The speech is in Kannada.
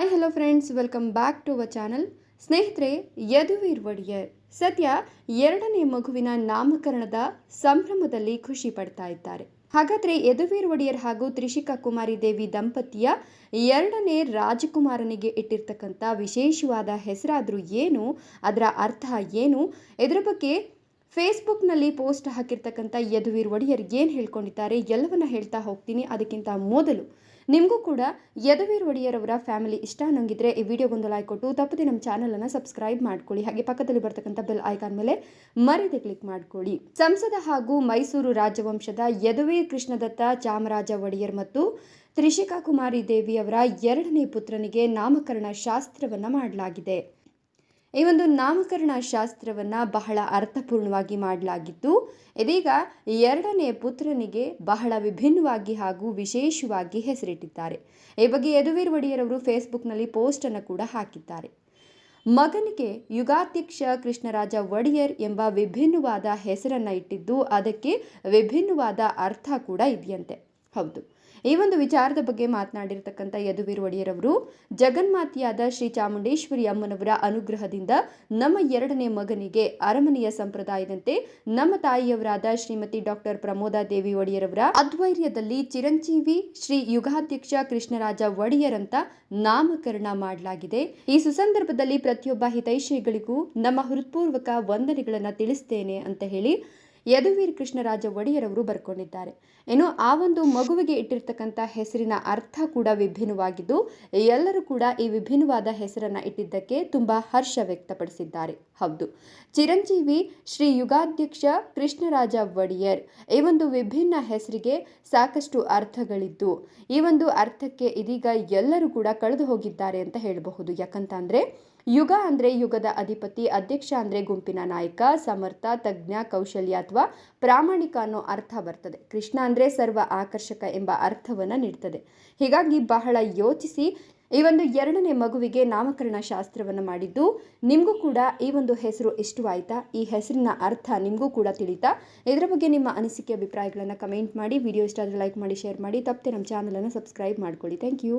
Hi hello friends welcome back to our channel ಸ್ನೇಹಿತರೆ ಯದುವೀರ್ ಒಡೆಯರ್ ಸದ್ಯ ಎರಡನೇ ಮಗುವಿನ ನಾಮಕರಣದ ಸಂಭ್ರಮದಲ್ಲಿ ಖುಷಿ ಪಡ್ತಾ ಇದ್ದಾರೆ. ಹಾಗಾದರೆ ಯದುವೀರ್ ಒಡೆಯರ್ ಹಾಗೂ ತ್ರಿಷಿಕಾ ಕುಮಾರಿ ದೇವಿ ದಂಪತಿಯ ಎರಡನೇ ರಾಜಕುಮಾರನಿಗೆ ಇಟ್ಟಿರ್ತಕ್ಕಂಥ ವಿಶೇಷವಾದ ಹೆಸರಾದರೂ ಏನು, ಅದರ ಅರ್ಥ ಏನು, ಇದರ ಬಗ್ಗೆ ಫೇಸ್ಬುಕ್ನಲ್ಲಿ ಪೋಸ್ಟ್ ಹಾಕಿರ್ತಕ್ಕಂಥ ಯದುವೀರ್ ಒಡೆಯರ್ ಏನು ಹೇಳ್ಕೊಂಡಿದ್ದಾರೆ ಎಲ್ಲವನ್ನ ಹೇಳ್ತಾ ಹೋಗ್ತೀನಿ. ಅದಕ್ಕಿಂತ ಮೊದಲು ನಿಮಗೂ ಕೂಡ ಯದುವೀರ್ ಒಡೆಯರ್ ಅವರ ಫ್ಯಾಮಿಲಿ ಇಷ್ಟ ಅನ್ನೋಂಗಿದ್ರೆ ಈ ವಿಡಿಯೋಗೊಂದು ಲೈಕ್ ಕೊಟ್ಟು, ತಪ್ಪದೆ ನಮ್ಮ ಚಾನಲನ್ನು ಸಬ್ಸ್ಕ್ರೈಬ್ ಮಾಡ್ಕೊಳ್ಳಿ. ಹಾಗೆ ಪಕ್ಕದಲ್ಲಿ ಬರ್ತಕ್ಕಂಥ ಬೆಲ್ ಐಕಾನ್ ಮೇಲೆ ಮರೆಯದೆ ಕ್ಲಿಕ್ ಮಾಡ್ಕೊಳ್ಳಿ. ಸಂಸದ ಹಾಗೂ ಮೈಸೂರು ರಾಜವಂಶದ ಯದುವೀರ್ ಕೃಷ್ಣದತ್ತ ಚಾಮರಾಜ ಒಡೆಯರ್ ಮತ್ತು ತ್ರಿಷಿಕಾ ಕುಮಾರಿ ದೇವಿಯವರ ಎರಡನೇ ಪುತ್ರನಿಗೆ ನಾಮಕರಣ ಶಾಸ್ತ್ರವನ್ನು ಮಾಡಲಾಗಿದೆ. ಈ ಒಂದು ನಾಮಕರಣ ಶಾಸ್ತ್ರವನ್ನು ಬಹಳ ಅರ್ಥಪೂರ್ಣವಾಗಿ ಮಾಡಲಾಗಿತ್ತು. ಇದೀಗ ಎರಡನೇ ಪುತ್ರನಿಗೆ ಬಹಳ ವಿಭಿನ್ನವಾಗಿ ಹಾಗೂ ವಿಶೇಷವಾಗಿ ಹೆಸರಿಟ್ಟಿದ್ದಾರೆ. ಈ ಬಗ್ಗೆ ಯದುವೀರ್ ಒಡೆಯರ್ ಅವರು ಫೇಸ್ಬುಕ್ನಲ್ಲಿ ಪೋಸ್ಟನ್ನು ಕೂಡ ಹಾಕಿದ್ದಾರೆ. ಮಗನಿಗೆ ಯುಗಾಧ್ಯಕ್ಷ ಕೃಷ್ಣರಾಜ ಒಡೆಯರ್ ಎಂಬ ವಿಭಿನ್ನವಾದ ಹೆಸರನ್ನು ಇಟ್ಟಿದ್ದು, ಅದಕ್ಕೆ ವಿಭಿನ್ನವಾದ ಅರ್ಥ ಕೂಡ ಇದೆಯಂತೆ. ಹೌದು. ಈ ಒಂದು ವಿಚಾರದ ಬಗ್ಗೆ ಮಾತನಾಡಿರ್ತಕ್ಕಂಥ ಯದುವೀರ್ ಒಡೆಯರ್ ಅವರು ಜಗನ್ಮಾತೆಯಾದ ಶ್ರೀ ಚಾಮುಂಡೇಶ್ವರಿ ಅಮ್ಮನವರ ಅನುಗ್ರಹದಿಂದ ನಮ್ಮ ಎರಡನೇ ಮಗನಿಗೆ ಅರಮನೆಯ ಸಂಪ್ರದಾಯದಂತೆ ನಮ್ಮ ತಾಯಿಯವರಾದ ಶ್ರೀಮತಿ ಡಾಕ್ಟರ್ ಪ್ರಮೋದಾ ದೇವಿ ಒಡೆಯರವರ ಅದ್ವೈರ್ಯದಲ್ಲಿ ಚಿರಂಜೀವಿ ಶ್ರೀ ಯುಗಾಧ್ಯಕ್ಷ ಕೃಷ್ಣರಾಜ ಒಡೆಯರ್ ಅಂತ ನಾಮಕರಣ ಮಾಡಲಾಗಿದೆ. ಈ ಸುಸಂದರ್ಭದಲ್ಲಿ ಪ್ರತಿಯೊಬ್ಬ ಹಿತೈಷಿಗಳಿಗೂ ನಮ್ಮ ಹೃತ್ಪೂರ್ವಕ ವಂದನೆಗಳನ್ನು ತಿಳಿಸ್ತೇನೆ ಅಂತ ಹೇಳಿ ಯದುವೀರ್ ಕೃಷ್ಣರಾಜ ಒಡೆಯರವರು ಬರ್ಕೊಂಡಿದ್ದಾರೆ. ಏನು ಆ ಒಂದು ಮಗುವಿಗೆ ಇಟ್ಟಿರ್ತಕ್ಕಂಥ ಹೆಸರಿನ ಅರ್ಥ ಕೂಡ ವಿಭಿನ್ನವಾಗಿದ್ದು, ಎಲ್ಲರೂ ಕೂಡ ಈ ವಿಭಿನ್ನವಾದ ಹೆಸರನ್ನ ಇಟ್ಟಿದ್ದಕ್ಕೆ ತುಂಬಾ ಹರ್ಷ ವ್ಯಕ್ತಪಡಿಸಿದ್ದಾರೆ. ಹೌದು. ಚಿರಂಜೀವಿ ಶ್ರೀ ಯುಗಾಧ್ಯಕ್ಷ ಕೃಷ್ಣರಾಜ ಒಡೆಯರ್ ಈ ಒಂದು ವಿಭಿನ್ನ ಹೆಸರಿಗೆ ಸಾಕಷ್ಟು ಅರ್ಥಗಳಿದ್ದು, ಈ ಒಂದು ಅರ್ಥಕ್ಕೆ ಇದೀಗ ಎಲ್ಲರೂ ಕೂಡ ಕಳೆದು ಹೋಗಿದ್ದಾರೆ ಅಂತ ಹೇಳಬಹುದು. ಯಾಕಂತ ಅಂದ್ರೆ, ಯುಗ ಅಂದರೆ ಯುಗದ ಅಧಿಪತಿ, ಅಧ್ಯಕ್ಷ ಅಂದರೆ ಗುಂಪಿನ ನಾಯಕ, ಸಮರ್ಥ, ತಜ್ಞ, ಕೌಶಲ್ಯ ಅಥವಾ ಪ್ರಾಮಾಣಿಕ ಅನ್ನೋ ಅರ್ಥ ಬರ್ತದೆ. ಕೃಷ್ಣ ಅಂದರೆ ಸರ್ವ ಆಕರ್ಷಕ ಎಂಬ ಅರ್ಥವನ್ನು ನೀಡ್ತದೆ. ಹೀಗಾಗಿ ಬಹಳ ಯೋಚಿಸಿ ಈ ಒಂದು ಎರಡನೇ ಮಗುವಿಗೆ ನಾಮಕರಣ ಶಾಸ್ತ್ರವನ್ನು ಮಾಡಿದ್ದು ನಿಮಗೂ ಕೂಡ ಈ ಒಂದು ಹೆಸರು ಇಷ್ಟವಾಯಿತಾ? ಈ ಹೆಸರಿನ ಅರ್ಥ ನಿಮಗೂ ಕೂಡ ತಿಳಿತಾ? ಇದರ ಬಗ್ಗೆ ನಿಮ್ಮ ಅನಿಸಿಕೆ, ಅಭಿಪ್ರಾಯಗಳನ್ನು ಕಮೆಂಟ್ ಮಾಡಿ ವಿಡಿಯೋ ಇಷ್ಟ ಆದರೆ ಲೈಕ್ ಮಾಡಿ ಶೇರ್ ಮಾಡಿ, ತಪ್ಪದೆ ನಮ್ಮ ಚಾನಲನ್ನು ಸಬ್ಸ್ಕ್ರೈಬ್ ಮಾಡ್ಕೊಳ್ಳಿ. Thank you